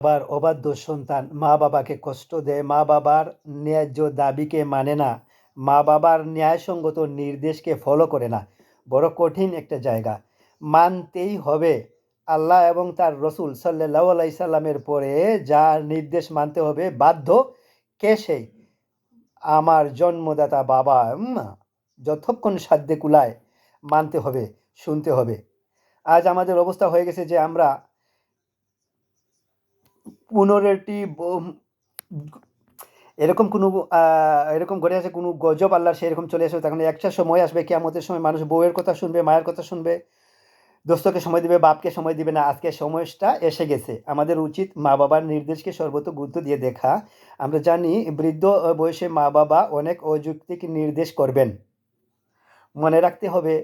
বাবার অবাধ্য সন্তান। মা বাবাকে কষ্ট দেয়। মা বাবার ন্যায্য দাবিকে মানে না। মা বাবার ন্যায়সঙ্গত নির্দেশকে ফলো করে না। বড় কঠিন একটা জায়গা। মানতেই হবে। আল্লাহ এবং তার রসুল সাল্লাহ আলাই সাল্লামের পরে যার নির্দেশ মানতে হবে বাধ্য, কে সেই? আমার জন্মদাতা বাবা যতক্ষণ সাধ্যে কুলায় মানতে হবে, শুনতে হবে। আজ আমাদের অবস্থা হয়ে গেছে যে আমরা পনেরোটি এরকম কোনো এরকম ঘটে আছে, কোনো গজব আল্লাহর সেরকম চলে আসবে তখন একটা সময় আসবে কেমতের সময় মানুষ বউয়ের কথা শুনবে, মায়ের কথা শুনবে, দোস্তকে সময় দিবে, বাপকে সময় দিবে না, আজকে সময়টা এসে গেছে। আমাদের উচিত মা বাবার নির্দেশকে সর্বত গুরুত্ব দিয়ে দেখা। আমরা জানি বৃদ্ধ বয়সে মা বাবা অনেক অযৌক্তিক নির্দেশ করবেন। মনে রাখতে হবে,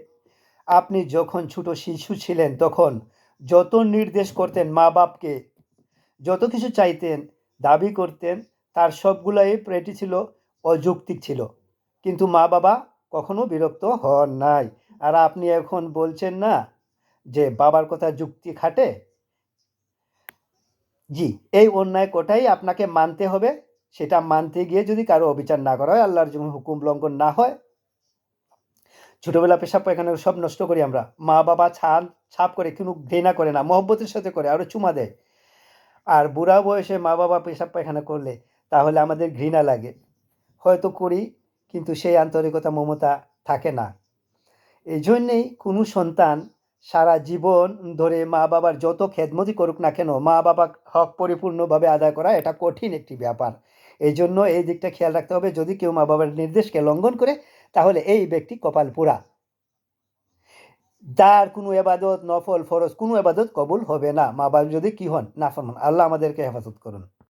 আপনি যখন ছোট শিশু ছিলেন, তখন যত নির্দেশ করতেন মা বাপকে যত কিছু চাইতেন, দাবি করতেন, তার সবগুলাই প্রেটি ছিল, অযৌক্তিক ছিল। কিন্তু মা বাবা কখনো বিরক্ত হন নাই। আর আপনি এখন বলছেন না যে বাবার কথা যুক্তি খাটে? জি, এই অন্যায় কোটাই আপনাকে মানতে হবে। সেটা মানতে গিয়ে যদি কারও অবিচার না করা হয়, আল্লাহর যেমন হুকুম লঙ্ঘন না হয়। ছোটবেলা পেশাব এখানে সব নষ্ট করি আমরা। মা বাবা ছান, ছাপ করে, কোনো ঘৃণা করে না, মহব্বতের সাথে করে আরও চুমা দেয়। আর বুড়া বয়সে মা বাবা পেশাব পায়খানা করলে তাহলে আমাদের ঘৃণা লাগে। হয়তো করি, কিন্তু সেই আন্তরিকতা, মমতা থাকে না। এই জন্যেই কোনো সন্তান সারা জীবন ধরে মা বাবার যত খেদমতি করুক না কেন, মা বাবা হক পরিপূর্ণভাবে আদায় করা এটা কঠিন একটি ব্যাপার। এই জন্য এই দিকটা খেয়াল রাখতে হবে, যদি কেউ মা বাবার নির্দেশকে লঙ্ঘন করে, তাহলে এই ব্যক্তি কপাল পুরা। যার কোনো এবাদত, নফল, ফরজ কোনো এবাদত কবুল হবে না। মা বাবা যদি কি হন, না ফরমান। আল্লাহ আমাদেরকে হেফাজত করুন।